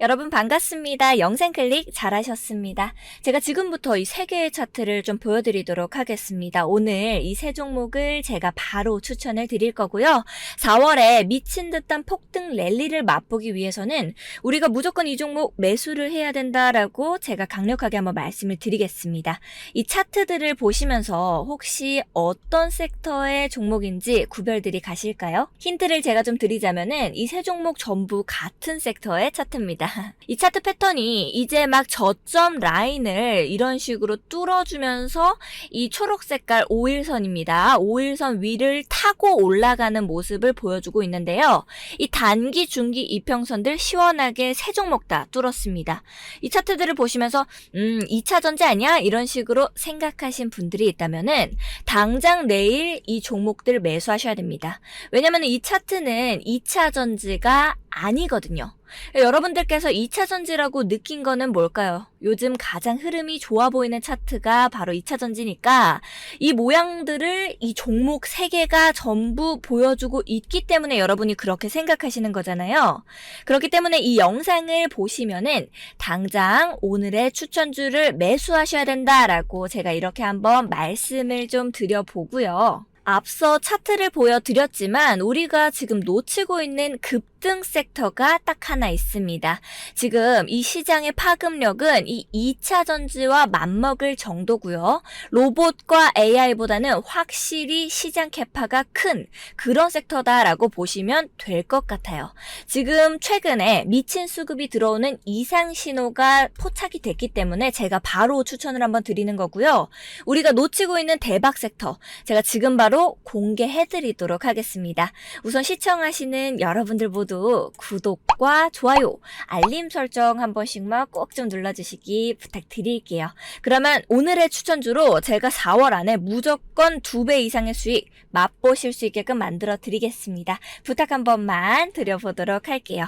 여러분 반갑습니다. 영상 클릭 잘하셨습니다. 제가 지금부터 이 세 개의 차트를 좀 보여드리도록 하겠습니다. 오늘 이 세 종목을 제가 바로 추천을 드릴 거고요. 4월에 미친 듯한 폭등 랠리를 맛보기 위해서는 우리가 무조건 이 종목 매수를 해야 된다라고 제가 강력하게 한번 말씀을 드리겠습니다. 이 차트들을 보시면서 혹시 어떤 섹터의 종목인지 구별들이 가실까요? 힌트를 제가 좀 드리자면은 이 세 종목 전부 같은 섹터의 차트입니다. 이 차트 패턴이 이제 막 저점 라인을 이런 식으로 뚫어주면서 이 초록 색깔 5일선입니다. 5일선 위를 타고 올라가는 모습을 보여주고 있는데요. 이 단기, 중기, 이평선들 시원하게 세 종목 다 뚫었습니다. 이 차트들을 보시면서 음, 2차 전지 아니야? 이런 식으로 생각하신 분들이 있다면은 당장 내일 이 종목들 매수하셔야 됩니다. 왜냐면 이 차트는 2차 전지가 아니거든요. 여러분들께서 2차 전지라고 느낀 거는 뭘까요? 요즘 가장 흐름이 좋아 보이는 차트가 바로 2차 전지니까 이 모양들을 이 종목 3개가 전부 보여주고 있기 때문에 여러분이 그렇게 생각하시는 거잖아요. 그렇기 때문에 이 영상을 보시면은 당장 오늘의 추천주를 매수하셔야 된다라고 제가 이렇게 한번 말씀을 좀 드려보고요. 앞서 차트를 보여드렸지만 우리가 지금 놓치고 있는 급 등 섹터가 딱 하나 있습니다. 지금 이 시장의 파급력은 이 2차 전지와 맞먹을 정도고요. 로봇과 AI보다는 확실히 시장 캐파가 큰 그런 섹터다라고 보시면 될 것 같아요. 지금 최근에 미친 수급이 들어오는 이상 신호가 포착이 됐기 때문에 제가 바로 추천을 한번 드리는 거고요. 우리가 놓치고 있는 대박 섹터 제가 지금 바로 바로 공개해 드리도록 하겠습니다. 우선 시청하시는 여러분들 모두 구독과 좋아요, 알림 설정 한 번씩만 꼭 좀 눌러주시기 부탁드릴게요. 그러면 오늘의 추천주로 제가 4월 안에 무조건 2배 이상의 수익 맛보실 수 있게끔 만들어 드리겠습니다. 부탁 한 번만 드려보도록 할게요.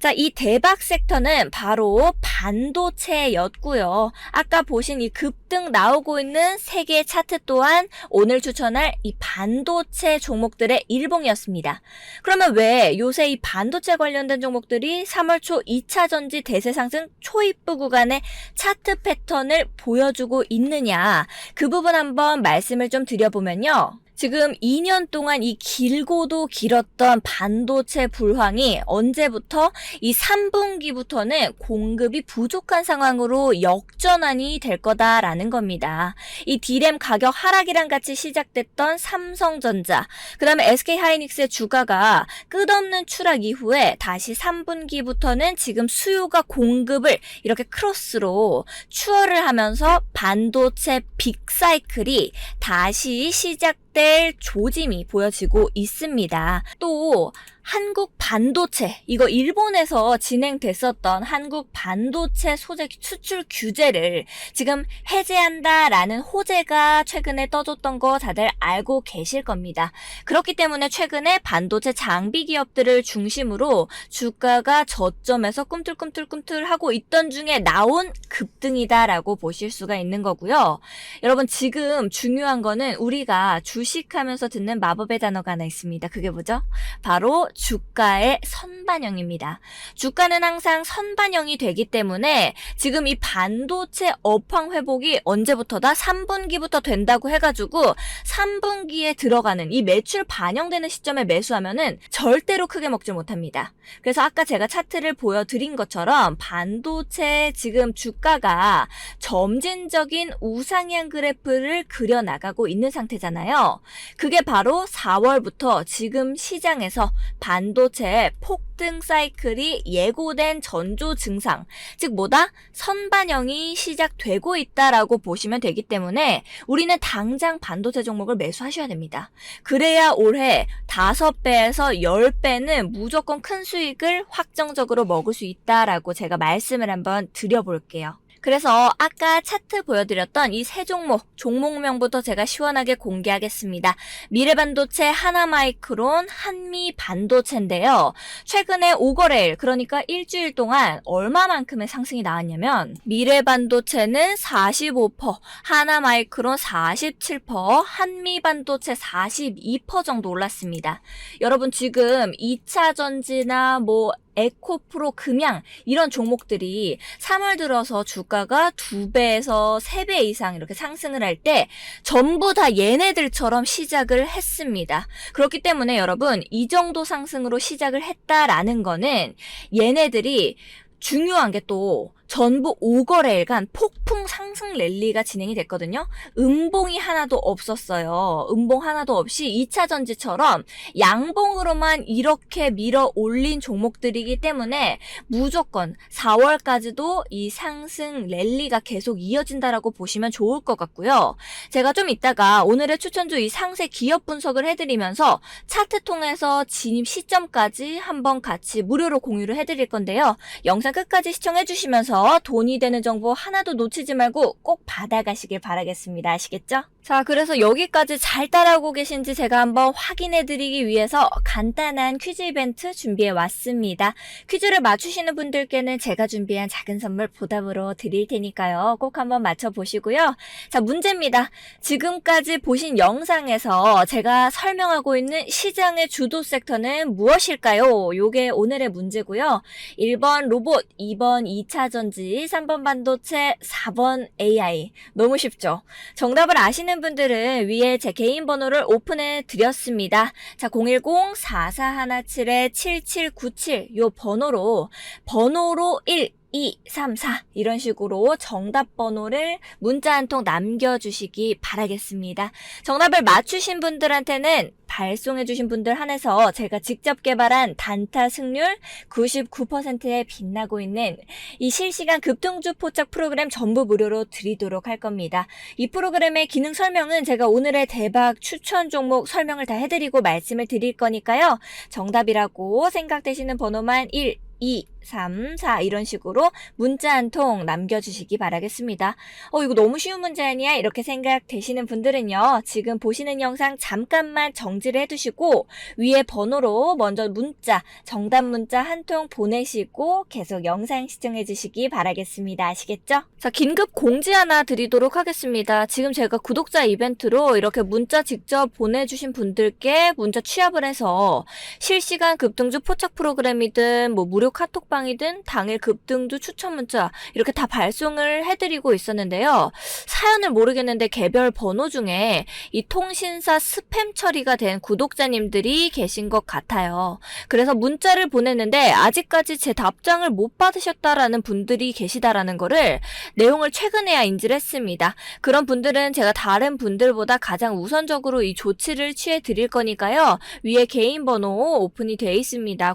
자, 이 대박 섹터는 바로 반도체였고요. 아까 보신 이 급 등 나오고 있는 세계 차트 또한 오늘 추천할 이 반도체 종목들의 일봉이었습니다. 그러면 왜 요새 이 반도체 관련된 종목들이 3월 초 2차 전지 대세 상승 초입부 구간의 차트 패턴을 보여주고 있느냐? 그 부분 한번 말씀을 좀 드려보면요. 지금 2년 동안 이 길고도 길었던 반도체 불황이 언제부터 이 3분기부터는 공급이 부족한 상황으로 역전환이 될 거다라는 겁니다. 이 디램 가격 하락이랑 같이 시작됐던 삼성전자, 그 다음에 SK하이닉스의 주가가 끝없는 추락 이후에 다시 3분기부터는 지금 수요가 공급을 이렇게 크로스로 추월을 하면서 반도체 빅사이클이 다시 시작 될 조짐이 보여지고 있습니다. 또 한국 반도체 이거 일본에서 진행됐었던 한국 반도체 소재 수출 규제를 지금 해제한다라는 호재가 최근에 떠줬던 거 다들 알고 계실 겁니다. 그렇기 때문에 최근에 반도체 장비 기업들을 중심으로 주가가 저점에서 꿈틀꿈틀꿈틀 하고 있던 중에 나온 급등이다라고 보실 수가 있는 거고요. 여러분 지금 중요한 거는 우리가 주식하면서 듣는 마법의 단어가 하나 있습니다. 그게 뭐죠? 바로 주가의 선반영입니다. 주가는 항상 선반영이 되기 때문에 지금 이 반도체 업황 회복이 언제부터다? 3분기부터 된다고 해가지고 3분기에 들어가는 이 매출 반영되는 시점에 매수하면은 절대로 크게 먹지 못합니다. 그래서 아까 제가 차트를 보여드린 것처럼 반도체 지금 주가가 점진적인 우상향 그래프를 그려나가고 있는 상태잖아요. 그게 바로 4월부터 지금 시장에서 반도체 폭등 사이클이 예고된 전조 증상, 즉 뭐다? 선반영이 시작되고 있다라고 보시면 되기 때문에 우리는 당장 반도체 종목을 매수하셔야 됩니다. 그래야 올해 5배에서 10배는 무조건 큰 수익을 확정적으로 먹을 수 있다라고 제가 말씀을 한번 드려볼게요. 그래서 아까 차트 보여드렸던 이 세 종목, 종목명부터 제가 시원하게 공개하겠습니다. 미래반도체, 하나마이크론, 한미반도체인데요. 최근에 5거래일, 그러니까 일주일 동안 얼마만큼의 상승이 나왔냐면 미래반도체는 45%, 하나마이크론 47%, 한미반도체 42% 정도 올랐습니다. 여러분 지금 2차 전지나 뭐 에코프로, 금양 이런 종목들이 3월 들어서 주가가 2배에서 3배 이상 이렇게 상승을 할 때 전부 다 얘네들처럼 시작을 했습니다. 그렇기 때문에 여러분 이 정도 상승으로 시작을 했다라는 거는 얘네들이 중요한 게또 전부 5거래일간 폭풍 상승 랠리가 진행이 됐거든요. 음봉이 하나도 없었어요. 음봉 하나도 없이 2차 전지처럼 양봉으로만 이렇게 밀어 올린 종목들이기 때문에 무조건 4월까지도 이 상승 랠리가 계속 이어진다라고 보시면 좋을 것 같고요. 제가 좀 이따가 오늘의 추천주 이 상세 기업 분석을 해드리면서 차트 통해서 진입 시점까지 한번 같이 무료로 공유를 해드릴 건데요. 영상 끝까지 시청해주시면서 돈이 되는 정보 하나도 놓치지 말고 꼭 받아가시길 바라겠습니다. 아시겠죠? 자, 그래서 여기까지 잘 따라오고 계신지 제가 한번 확인해 드리기 위해서 간단한 퀴즈 이벤트 준비해 왔습니다. 퀴즈를 맞추시는 분들께는 제가 준비한 작은 선물 보답으로 드릴 테니까요. 꼭 한번 맞춰보시고요. 자, 문제입니다. 지금까지 보신 영상에서 제가 설명하고 있는 시장의 주도 섹터는 무엇일까요? 요게 오늘의 문제고요. 1번 로봇, 2번 2차 전 지, 3번 반도체, 4번 AI. 너무 쉽죠? 정답을 아시는 분들은 위에 제 개인 번호를 오픈해 드렸습니다. 자, 010-4417-7797. 요 번호로, 번호로 1, 2, 3, 4 이런 식으로 정답 번호를 문자 한 통 남겨주시기 바라겠습니다. 정답을 맞추신 분들한테는 발송해주신 분들 한해서 제가 직접 개발한 단타 승률 99%에 빛나고 있는 이 실시간 급등주 포착 프로그램 전부 무료로 드리도록 할 겁니다. 이 프로그램의 기능 설명은 제가 오늘의 대박 추천 종목 설명을 다 해드리고 말씀을 드릴 거니까요. 정답이라고 생각되시는 번호만 1, 2, 3, 4 이런 식으로 문자 한 통 남겨주시기 바라겠습니다. 어 이거 너무 쉬운 문제 아니야? 이렇게 생각되시는 분들은요. 지금 보시는 영상 잠깐만 정지를 해두시고 위에 번호로 먼저 문자 정답 문자 한 통 보내시고 계속 영상 시청해 주시기 바라겠습니다. 아시겠죠? 자 긴급 공지 하나 드리도록 하겠습니다. 지금 제가 구독자 이벤트로 이렇게 문자 직접 보내주신 분들께 문자 취합을 해서 실시간 급등주 포착 프로그램이든 뭐 무료 카톡 방이든 당일 급등주 추천 문자 이렇게 다 발송을 해드리고 있었는데요. 사연을 모르겠는데 개별 번호 중에 이 통신사 스팸 처리가 된 구독자님들이 계신 것 같아요. 그래서 문자를 보냈는데 아직까지 제 답장을 못 받으셨다라는 분들이 계시다라는 거를 내용을 최근에야 인지를 했습니다. 그런 분들은 제가 다른 분들보다 가장 우선적으로 이 조치를 취해 드릴 거니까요. 위에 개인 번호 오픈이 되어 있습니다.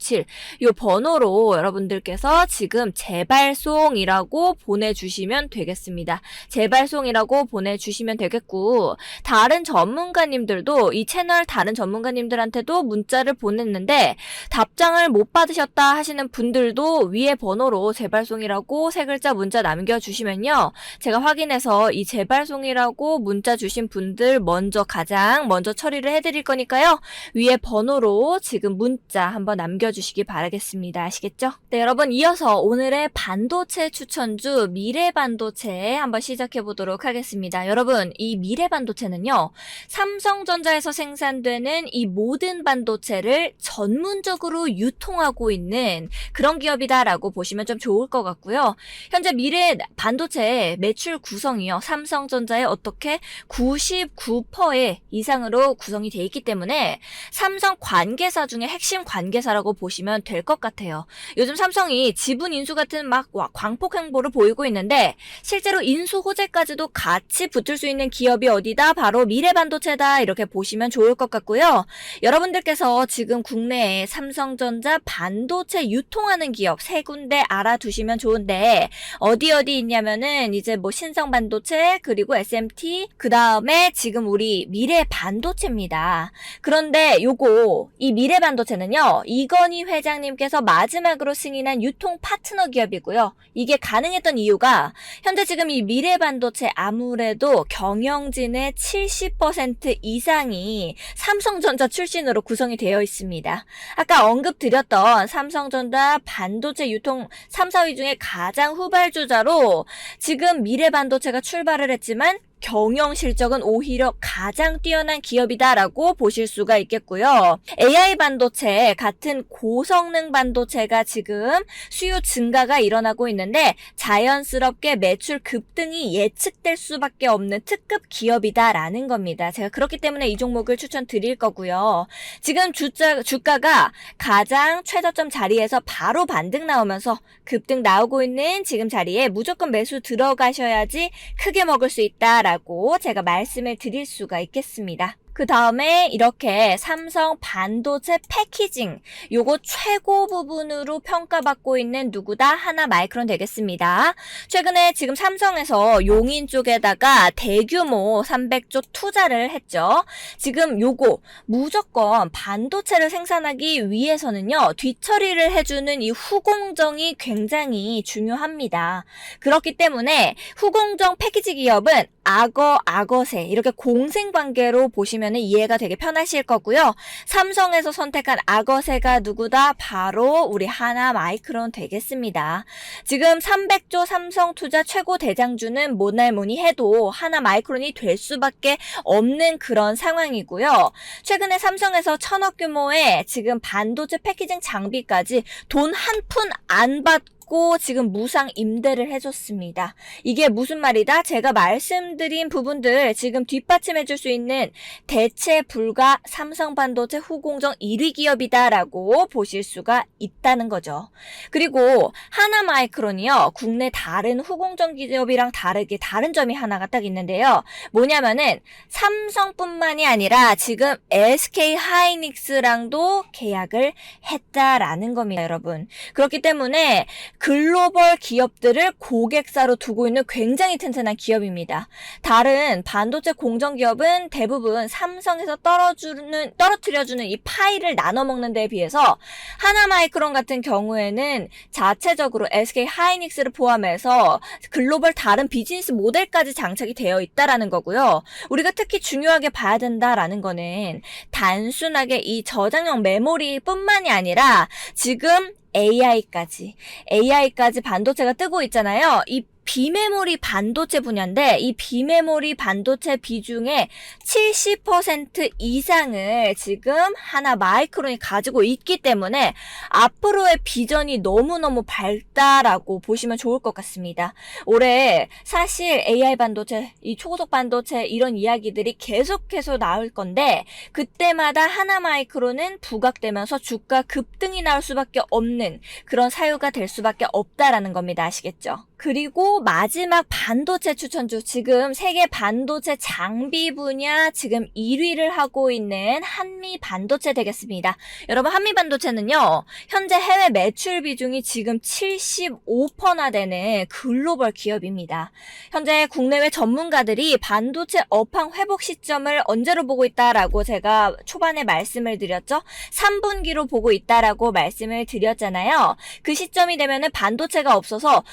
010-4417-7797 이 번호로 여러분들께서 지금 재발송이라고 보내주시면 되겠습니다. 재발송이라고 보내주시면 되겠고 다른 전문가님들도 이 채널 다른 전문가님들한테도 문자를 보냈는데 답장을 못 받으셨다 하시는 분들도 위에 번호로 재발송이라고 세 글자 문자 남겨주시면요. 제가 확인해서 이 재발송이라고 문자 주신 분들 먼저 가장 먼저 처리를 해드릴 거니까요. 위에 번호로 지금 문자 한번 남겨주시 기 바라겠습니다. 아시겠죠? 네, 여러분 이어서 오늘의 반도체 추천주 미래 반도체 한번 시작해 보도록 하겠습니다. 여러분 이 미래 반도체는요. 삼성전자에서 생산되는 이 모든 반도체를 전문적으로 유통하고 있는 그런 기업이다라고 보시면 좀 좋을 것 같고요. 현재 미래 반도체 매출 구성이요. 삼성전자의 어떻게 99%의 이상으로 구성이 돼 있기 때문에 삼성 관계사 중에 핵심 관계사라고 보시면 될 것 같아요. 요즘 삼성이 지분 인수 같은 막 광폭 행보를 보이고 있는데 실제로 인수 호재까지도 같이 붙을 수 있는 기업이 어디다? 바로 미래 반도체다. 이렇게 보시면 좋을 것 같고요. 여러분들께서 지금 국내에 삼성전자 반도체 유통하는 기업 세 군데 알아두시면 좋은데 어디 어디 있냐면은 이제 뭐 신성 반도체 그리고 SMT 그 다음에 지금 우리 미래 반도체입니다. 그런데 요거 이 미래 반도체는요 이건 희 회장님께서 마지막으로 승인한 유통 파트너 기업이고요. 이게 가능했던 이유가 현재 지금 이 미래 반도체 아무래도 경영진의 70% 이상이 삼성전자 출신으로 구성이 되어 있습니다. 아까 언급드렸던 삼성전자 반도체 유통 3, 4위 중에 가장 후발주자로 지금 미래 반도체가 출발을 했지만 경영 실적은 오히려 가장 뛰어난 기업이다라고 보실 수가 있겠고요. AI 반도체 같은 고성능 반도체가 지금 수요 증가가 일어나고 있는데 자연스럽게 매출 급등이 예측될 수밖에 없는 특급 기업이다라는 겁니다. 제가 그렇기 때문에 이 종목을 추천드릴 거고요. 지금 주자, 주가가 가장 최저점 자리에서 바로 반등 나오면서 급등 나오고 있는 지금 자리에 무조건 매수 들어가셔야지 크게 먹을 수 있다 라고 제가 말씀을 드릴 수가 있겠습니다. 그 다음에 이렇게 삼성 반도체 패키징 요거 최고 부분으로 평가받고 있는 누구다 하나 마이크론 되겠습니다. 최근에 지금 삼성에서 용인 쪽에다가 대규모 300조 투자를 했죠. 지금 요거 무조건 반도체를 생산하기 위해서는요 뒤처리를 해주는 이 후공정이 굉장히 중요합니다. 그렇기 때문에 후공정 패키지 기업은 악어, 악어새 이렇게 공생관계로 보시면 이해가 되게 편하실 거고요. 삼성에서 선택한 악어새가 누구다? 바로 우리 하나 마이크론 되겠습니다. 지금 300조 삼성 투자 최고 대장주는 뭐날 뭐니 해도 하나 마이크론이 될 수밖에 없는 그런 상황이고요. 최근에 삼성에서 천억 규모의 지금 반도체 패키징 장비까지 돈 한 푼 안 받고 받고 지금 무상 임대를 해줬습니다. 이게 무슨 말이다? 제가 말씀드린 부분들 지금 뒷받침해 줄 수 있는 대체 불가 삼성 반도체 후공정 1위 기업이다라고 보실 수가 있다는 거죠. 그리고 하나 마이크론이요. 국내 다른 후공정 기업이랑 다르게 다른 점이 하나가 딱 있는데요. 뭐냐면은 삼성뿐만이 아니라 지금 SK 하이닉스랑도 계약을 했다라는 겁니다, 여러분. 그렇기 때문에 글로벌 기업들을 고객사로 두고 있는 굉장히 튼튼한 기업입니다. 다른 반도체 공정 기업은 대부분 삼성에서 떨어주는 떨어뜨려주는 이 파일을 나눠 먹는 데에 비해서 하나마이크론 같은 경우에는 자체적으로 SK 하이닉스를 포함해서 글로벌 다른 비즈니스 모델까지 장착이 되어 있다라는 거고요. 우리가 특히 중요하게 봐야 된다라는 거는 단순하게 이 저장용 메모리뿐만이 아니라 지금 AI까지, AI까지 반도체가 뜨고 있잖아요. 이 비메모리 반도체 분야인데 이 비메모리 반도체 비중의 70% 이상을 지금 하나 마이크론이 가지고 있기 때문에 앞으로의 비전이 너무너무 밝다라고 보시면 좋을 것 같습니다. 올해 사실 AI 반도체, 이 초고속 반도체 이런 이야기들이 계속해서 나올 건데 그때마다 하나 마이크론은 부각되면서 주가 급등이 나올 수밖에 없는 그런 사유가 될 수밖에 없다라는 겁니다. 아시겠죠? 그리고 마지막 반도체 추천주 지금 세계 반도체 장비 분야 지금 1위를 하고 있는 한미 반도체 되겠습니다. 여러분 한미 반도체는요. 현재 해외 매출 비중이 지금 75%나 되는 글로벌 기업입니다. 현재 국내외 전문가들이 반도체 업황 회복 시점을 언제로 보고 있다라고 제가 초반에 말씀을 드렸죠. 3분기로 보고 있다라고 말씀을 드렸잖아요. 그 시점이 되면은 반도체가 없어서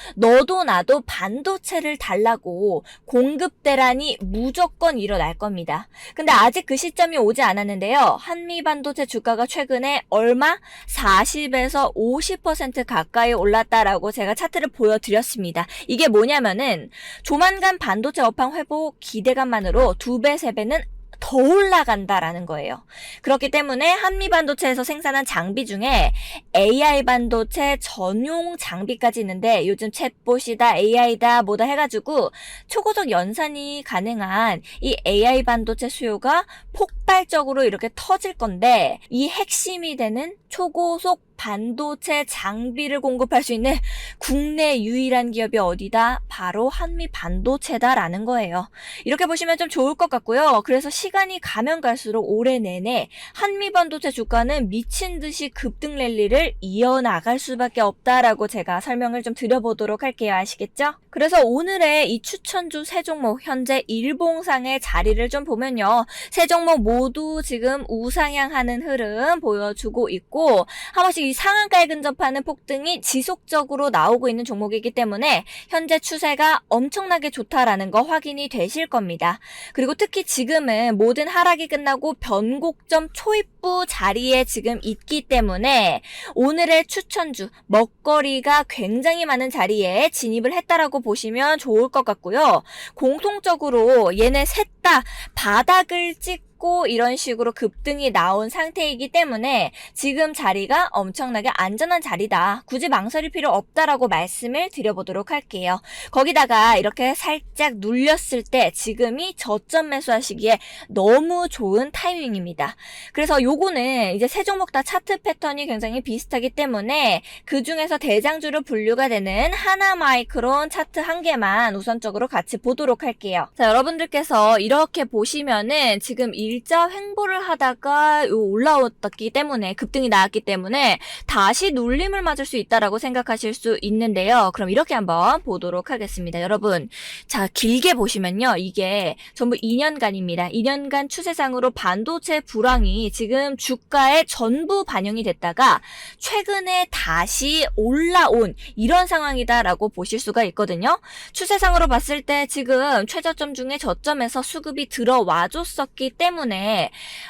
너도 나도 반도체를 달라고 공급 대란이 무조건 일어날 겁니다. 근데 아직 그 시점이 오지 않았는데요. 한미 반도체 주가가 최근에 얼마? 40에서 50% 가까이 올랐다라고 제가 차트를 보여드렸습니다. 이게 뭐냐면은 조만간 반도체 업황 회복 기대감만으로 두 배, 세 배는 더 올라간다라는 거예요. 그렇기 때문에 한미 반도체에서 생산한 장비 중에 AI 반도체 전용 장비까지 있는데 요즘 챗봇이다, AI다, 뭐다 해가지고 초고속 연산이 가능한 이 AI 반도체 수요가 폭발적으로 이렇게 터질 건데 이 핵심이 되는 초고속 반도체 장비를 공급할 수 있는 국내 유일한 기업이 어디다? 바로 한미 반도체다라는 거예요. 이렇게 보시면 좀 좋을 것 같고요. 그래서 시간이 가면 갈수록 올해 내내 한미 반도체 주가는 미친 듯이 급등 랠리를 이어나갈 수밖에 없다라고 제가 설명을 좀 드려보도록 할게요. 아시겠죠? 그래서 오늘의 이 추천주 세 종목 현재 일봉상의 자리를 좀 보면요. 세 종목 모두 지금 우상향하는 흐름 보여주고 있고 있고 한 번씩 이 상한가에 근접하는 폭등이 지속적으로 나오고 있는 종목이기 때문에 현재 추세가 엄청나게 좋다라는 거 확인이 되실 겁니다. 그리고 특히 지금은 모든 하락이 끝나고 변곡점 초입부 자리에 지금 있기 때문에 오늘의 추천주 먹거리가 굉장히 많은 자리에 진입을 했다라고 보시면 좋을 것 같고요. 공통적으로 얘네 셋 다 바닥을 찍 고 이런 식으로 급등이 나온 상태이기 때문에 지금 자리가 엄청나게 안전한 자리다. 굳이 망설일 필요 없다라고 말씀을 드려보도록 할게요. 거기다가 이렇게 살짝 눌렸을 때 지금이 저점 매수하시기에 너무 좋은 타이밍입니다. 그래서 요거는 이제 세 종목 다 차트 패턴이 굉장히 비슷하기 때문에 그 중에서 대장주로 분류가 되는 하나 마이크론 차트 한 개만 우선적으로 같이 보도록 할게요. 자, 여러분들께서 이렇게 보시면은 지금 일자 횡보를 하다가 요 올라왔기 때문에 급등이 나왔기 때문에 다시 눌림을 맞을 수 있다라고 생각하실 수 있는데요. 그럼 이렇게 한번 보도록 하겠습니다. 여러분, 자, 길게 보시면요. 이게 전부 2년간입니다. 2년간 추세상으로 반도체 불황이 지금 주가에 전부 반영이 됐다가 최근에 다시 올라온 이런 상황이다라고 보실 수가 있거든요. 추세상으로 봤을 때 지금 최저점 중에 저점에서 수급이 들어와 줬었기 때문에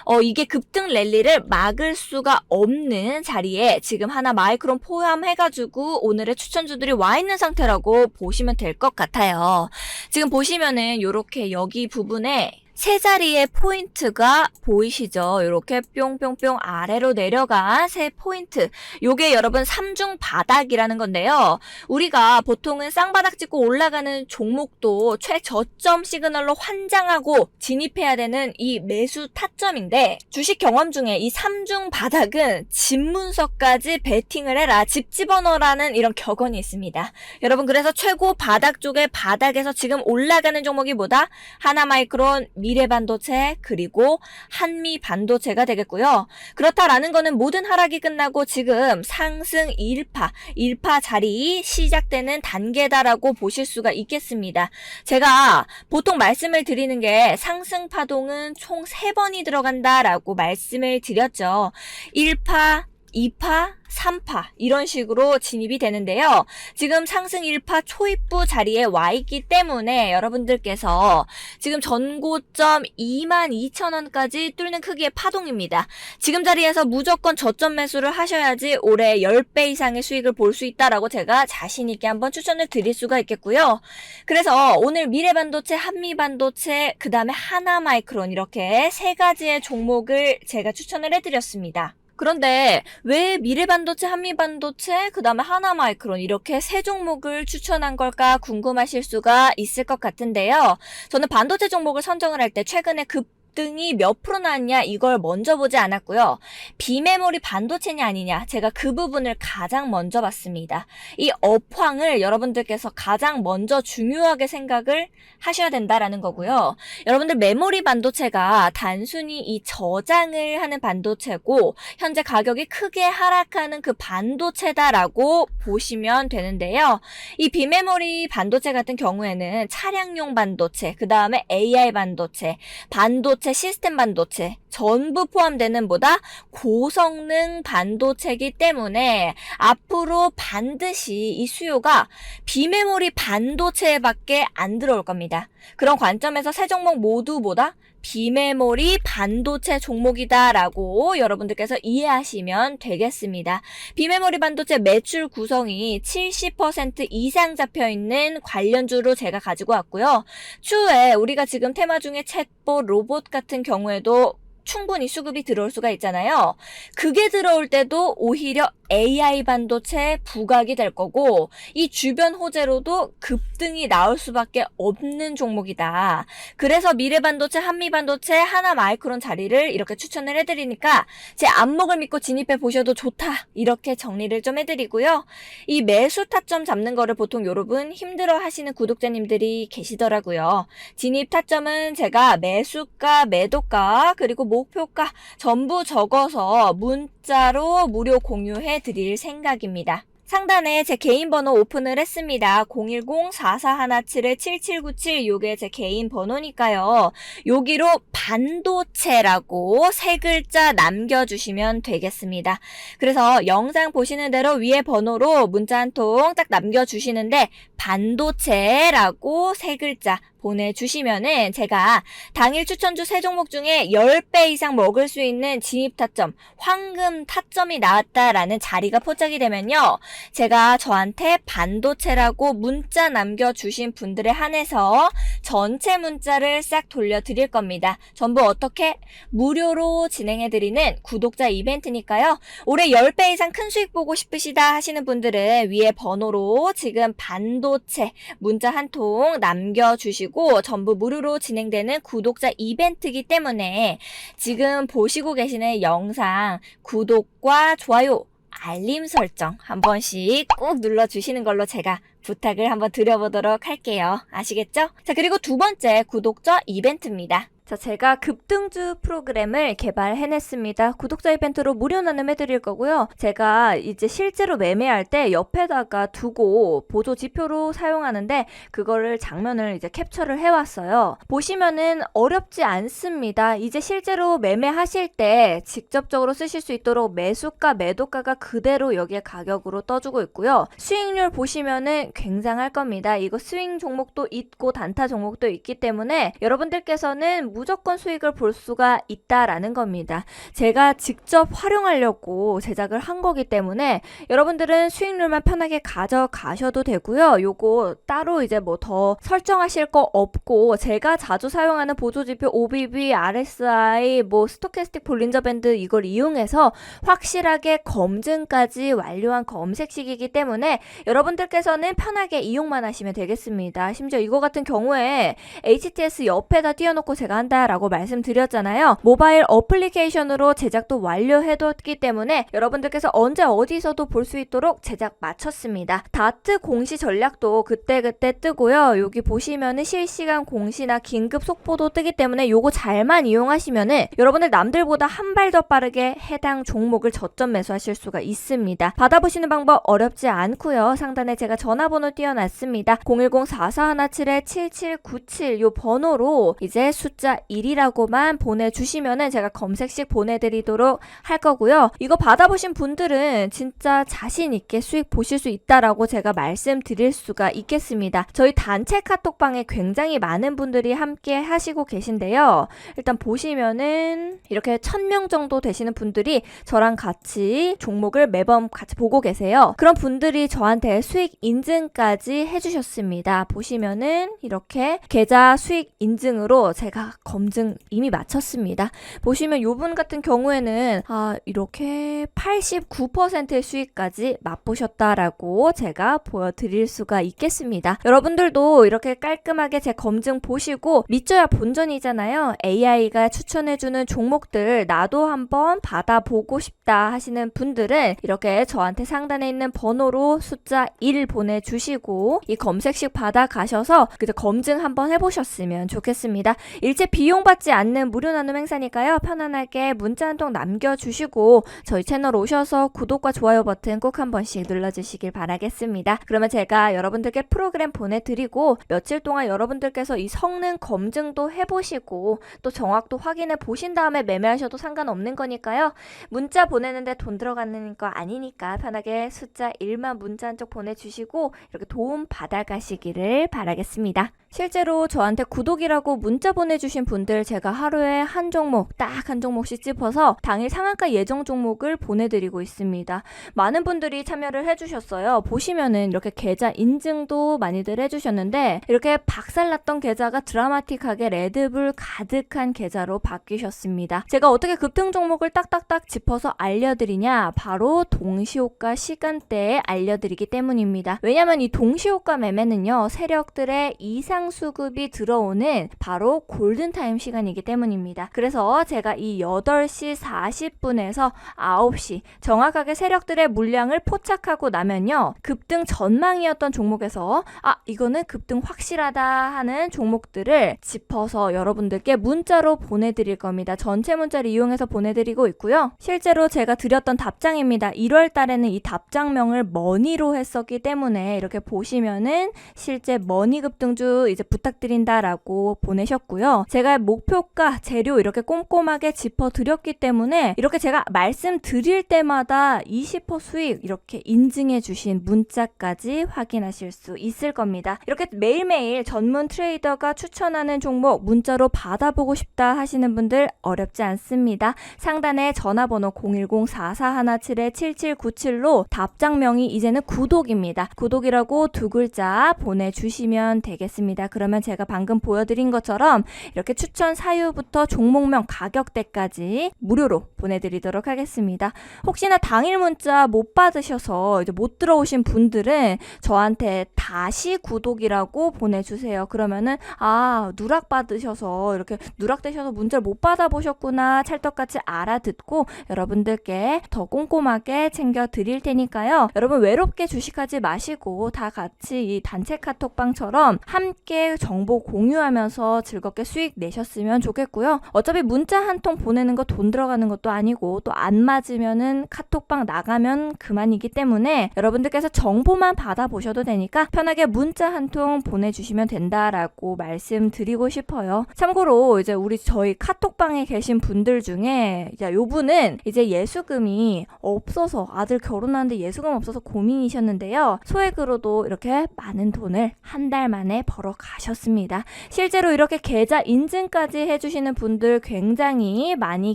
어 이게 급등 랠리를 막을 수가 없는 자리에 지금 하나 마이크론 포함해가지고 오늘의 추천주들이 와 있는 상태라고 보시면 될 것 같아요. 지금 보시면은 요렇게 여기 부분에 세 자리의 포인트가 보이시죠? 이렇게 뿅뿅뿅 아래로 내려간 세 포인트. 요게 여러분 삼중 바닥이라는 건데요. 우리가 보통은 쌍바닥 찍고 올라가는 종목도 최저점 시그널로 환장하고 진입해야 되는 이 매수 타점인데 주식 경험 중에 이 삼중 바닥은 집 문서까지 베팅을 해라. 집 집어넣으라는 이런 격언이 있습니다. 여러분 그래서 최고 바닥 쪽에 바닥에서 지금 올라가는 종목이 뭐다? 하나마이크론, 미래 반도체 그리고 한미 반도체가 되겠고요. 그렇다라는 거는 모든 하락이 끝나고 지금 상승 1파, 1파 자리 시작되는 단계다라고 보실 수가 있겠습니다. 제가 보통 말씀을 드리는 게 상승 파동은 총 3번이 들어간다라고 말씀을 드렸죠. 1파, 2파, 3파 이런 식으로 진입이 되는데요. 지금 상승 1파 초입부 자리에 와 있기 때문에 여러분들께서 지금 전고점 22,000원까지 뚫는 크기의 파동입니다. 지금 자리에서 무조건 저점 매수를 하셔야지 올해 10배 이상의 수익을 볼 수 있다라고 제가 자신 있게 한번 추천을 드릴 수가 있겠고요. 그래서 오늘 미래반도체, 한미반도체, 그 다음에 하나마이크론 이렇게 세 가지의 종목을 제가 추천을 해 드렸습니다. 그런데 왜 미래반도체, 한미반도체, 그 다음에 하나마이크론 이렇게 세 종목을 추천한 걸까 궁금하실 수가 있을 것 같은데요. 저는 반도체 종목을 선정을 할 때 최근에 급 등이 몇 프로 나왔냐 이걸 먼저 보지 않았고요. 비메모리 반도체냐 아니냐 제가 그 부분을 가장 먼저 봤습니다. 이 업황을 여러분들께서 가장 먼저 중요하게 생각을 하셔야 된다라는 거고요. 여러분들 메모리 반도체가 단순히 이 저장을 하는 반도체고 현재 가격이 크게 하락하는 그 반도체다라고 보시면 되는데요. 이 비메모리 반도체 같은 경우에는 차량용 반도체, 그 다음에 AI 반도체, 반도체 반도체, 시스템 반도체 전부 포함되는 보다 고성능 반도체이기 때문에 앞으로 반드시 이 수요가 비메모리 반도체밖에 안 들어올 겁니다. 그런 관점에서 세 종목 모두보다 비메모리 반도체 종목이다라고 여러분들께서 이해하시면 되겠습니다. 비메모리 반도체 매출 구성이 70% 이상 잡혀 있는 관련주로 제가 가지고 왔고요. 추후에 우리가 지금 테마 중에 챗봇, 로봇 같은 경우에도 충분히 수급이 들어올 수가 있잖아요. 그게 들어올 때도 오히려 AI 반도체 부각이 될 거고 이 주변 호재로도 급등이 나올 수밖에 없는 종목이다. 그래서 미래 반도체, 한미 반도체, 하나 마이크론 자리를 이렇게 추천을 해드리니까 제 안목을 믿고 진입해 보셔도 좋다. 이렇게 정리를 좀 해드리고요. 이 매수 타점 잡는 거를 보통 여러분 힘들어 하시는 구독자님들이 계시더라고요. 진입 타점은 제가 매수가, 매도가, 그리고 목표가 전부 적어서 문자로 무료 공유해 드릴 생각입니다. 상단에 제 개인 번호 오픈을 했습니다. 010-4417-7797 요게 제 개인 번호니까요. 여기로 반도체라고 세 글자 남겨주시면 되겠습니다. 그래서 영상 보시는 대로 위에 번호로 문자 한 통 딱 남겨주시는데 반도체라고 세 글자 보내주시면은 제가 당일 추천주 세 종목 중에 10배 이상 먹을 수 있는 진입 타점, 황금 타점이 나왔다라는 자리가 포착이 되면요. 제가 저한테 반도체라고 문자 남겨주신 분들에 한해서 전체 문자를 싹 돌려드릴 겁니다. 전부 어떻게? 무료로 진행해드리는 구독자 이벤트니까요. 올해 10배 이상 큰 수익 보고 싶으시다 하시는 분들은 위에 번호로 지금 반도체 문자 한 통 남겨주시고 전부 무료로 진행되는 구독자 이벤트이기 때문에 지금 보시고 계시는 영상 구독과 좋아요 알림 설정 한 번씩 꼭 눌러주시는 걸로 제가 부탁을 한번 드려보도록 할게요. 아시겠죠? 자, 그리고 두 번째 구독자 이벤트입니다. 자, 제가 급등주 프로그램을 개발해냈습니다. 구독자 이벤트로 무료 나눔해드릴 거고요. 제가 이제 실제로 매매할 때 옆에다가 두고 보조 지표로 사용하는데 그거를 장면을 이제 캡처를 해왔어요. 보시면은 어렵지 않습니다. 이제 실제로 매매하실 때 직접적으로 쓰실 수 있도록 매수가, 매도가가 그대로 여기에 가격으로 떠주고 있고요. 수익률 보시면은 굉장할 겁니다. 이거 스윙 종목도 있고 단타 종목도 있기 때문에 여러분들께서는 무조건 수익을 볼 수가 있다라는 겁니다. 제가 직접 활용하려고 제작을 한 거기 때문에 여러분들은 수익률만 편하게 가져가셔도 되고요. 요거 따로 이제 뭐 더 설정하실 거 없고 제가 자주 사용하는 보조지표 OBB, RSI, 뭐 스토캐스틱 볼린저 밴드 이걸 이용해서 확실하게 검증까지 완료한 검색식이기 때문에 여러분들께서는 편하게 이용만 하시면 되겠습니다. 심지어 이거 같은 경우에 HTS 옆에다 띄워놓고 제가 한다라고 말씀드렸잖아요. 모바일 어플리케이션으로 제작도 완료해뒀기 때문에 여러분들께서 언제 어디서도 볼 수 있도록 제작 마쳤습니다. 다트 공시 전략도 그때그때 뜨고요. 여기 보시면은 실시간 공시나 긴급 속보도 뜨기 때문에 요거 잘만 이용하시면은 여러분들 남들보다 한 발 더 빠르게 해당 종목을 저점 매수하실 수가 있습니다. 받아보시는 방법 어렵지 않고요. 상단에 제가 전화 번호 띄워놨습니다. 010-4417-7797 요 번호로 이제 숫자 1이라고만 보내주시면은 제가 검색식 보내드리도록 할 거고요. 이거 받아보신 분들은 진짜 자신 있게 수익 보실 수 있다라고 제가 말씀드릴 수가 있겠습니다. 저희 단체 카톡방에 굉장히 많은 분들이 함께 하시고 계신데요. 일단 보시면은 이렇게 1000명 정도 되시는 분들이 저랑 같이 종목을 매번 같이 보고 계세요. 그런 분들이 저한테 수익 인증 까지 해주셨습니다. 보시면은 이렇게 계좌 수익 인증으로 제가 검증 이미 마쳤습니다. 보시면 요분 같은 경우에는 아 이렇게 89%의 수익까지 맛보셨다라고 제가 보여드릴 수가 있겠습니다. 여러분들도 이렇게 깔끔하게 제 검증 보시고 믿져야 본전이잖아요. AI가 추천해주는 종목들 나도 한번 받아보고 싶다 하시는 분들은 이렇게 저한테 상단에 있는 번호로 숫자 1 보내주 시고 이 검색식 받아가셔서 그저 검증 한번 해보셨으면 좋겠습니다. 일체 비용 받지 않는 무료 나눔 행사니까요. 편안하게 문자 한 통 남겨주시고 저희 채널 오셔서 구독과 좋아요 버튼 꼭 한 번씩 눌러주시길 바라겠습니다. 그러면 제가 여러분들께 프로그램 보내드리고 며칠 동안 여러분들께서 이 성능 검증도 해보시고 또 정확도 확인해 보신 다음에 매매하셔도 상관없는 거니까요. 문자 보내는데 돈 들어가는 거 아니니까 편하게 숫자 1만 문자 한쪽 보내주시고 이렇게 도움 받아가시기를 바라겠습니다. 실제로 저한테 구독이라고 문자 보내주신 분들 제가 하루에 한 종목, 딱 한 종목씩 찝어서 당일 상한가 예정 종목을 보내드리고 있습니다. 많은 분들이 참여를 해주셨어요. 보시면은 이렇게 계좌 인증도 많이들 해주셨는데 이렇게 박살났던 계좌가 드라마틱하게 레드불 가득한 계좌로 바뀌셨습니다. 제가 어떻게 급등 종목을 딱딱딱 짚어서 알려드리냐? 바로 동시호가 시간대에 알려드리기 때문입니다. 왜냐면 왜냐하면 이 동시호가 매매는요, 세력들의 이상 수급이 들어오는 바로 골든타임 시간이기 때문입니다. 그래서 제가 이 8시 40분에서 9시 정확하게 세력들의 물량을 포착하고 나면요, 급등 전망이었던 종목에서 아, 이거는 급등 확실하다 하는 종목들을 짚어서 여러분들께 문자로 보내드릴 겁니다. 전체 문자를 이용해서 보내드리고 있고요. 실제로 제가 드렸던 답장입니다. 1월 달에는 이 답장명을 머니로 했었기 때문에 이렇게 보시면은 실제 머니 급등주 이제 부탁드린다라고 보내셨고요. 제가 목표가 재료 이렇게 꼼꼼하게 짚어드렸기 때문에 이렇게 제가 말씀드릴 때마다 20% 수익 이렇게 인증해 주신 문자까지 확인하실 수 있을 겁니다. 이렇게 매일매일 전문 트레이더가 추천하는 종목 문자로 받아보고 싶다 하시는 분들 어렵지 않습니다. 상단에 전화번호 010-4417-7797로 답장명이 이제는 구독입니다. 구독 이라고 두 글자 보내주시면 되겠습니다. 그러면 제가 방금 보여드린 것처럼 이렇게 추천 사유부터 종목명 가격대까지 무료로 보내드리도록 하겠습니다. 혹시나 당일 문자 못 받으셔서 이제 못 들어오신 분들은 저한테 다시 구독이라고 보내주세요. 그러면은 아 누락 받으셔서 이렇게 누락되셔서 문자를 못 받아보셨구나 찰떡같이 알아듣고 여러분들께 더 꼼꼼하게 챙겨 드릴 테니까요. 여러분 외롭게 주식하지 마시고 다 같이 이 단체 카톡방처럼 함께 정보 공유하면서 즐겁게 수익 내셨으면 좋겠고요. 어차피 문자 한 통 보내는 거 돈 들어가는 것도 아니고 또 안 맞으면은 카톡방 나가면 그만이기 때문에 여러분들께서 정보만 받아보셔도 되니까 편하게 문자 한 통 보내주시면 된다라고 말씀드리고 싶어요. 참고로 이제 우리 저희 카톡방에 계신 분들 중에 요 분은 이제 예수금이 없어서 아들 결혼하는데 예수금 없어서 고민이셨는데요. 소액 으로도 이렇게 많은 돈을 한 달 만에 벌어 가셨습니다. 실제로 이렇게 계좌 인증까지 해주시는 분들 굉장히 많이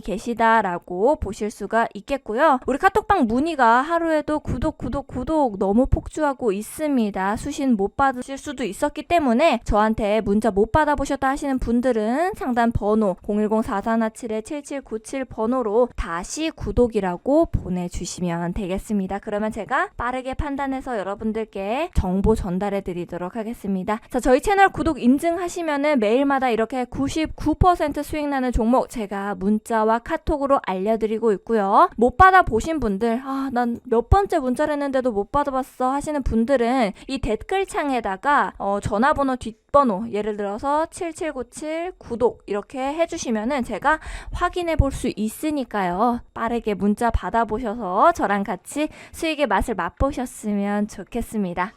계시다라고 보실 수가 있겠고요. 우리 카톡방 문의가 하루에도 구독, 구독, 구독 너무 폭주하고 있습니다. 수신 못 받으실 수도 있었기 때문에 저한테 문자 못 받아보셨다 하시는 분들은 상단 번호 010-4417-7797 번호로 다시 구독이라고 보내주시면 되겠습니다. 그러면 제가 빠르게 판단해서 여러분들께 정보 전달해 드리도록 하겠습니다. 자, 저희 채널 구독 인증하시면은 매일마다 이렇게 99% 수익 나는 종목 제가 문자와 카톡으로 알려드리고 있고요. 못 받아 보신 분들, 아, 난 몇 번째 문자를 했는데도 못 받아봤어 하시는 분들은 이 댓글창에다가 어, 전화번호 뒷번호, 예를 들어서 7797 구독 이렇게 해주시면은 제가 확인해 볼 수 있으니까요. 빠르게 문자 받아보셔서 저랑 같이 수익의 맛을 맛보셨으면 좋겠 습니다.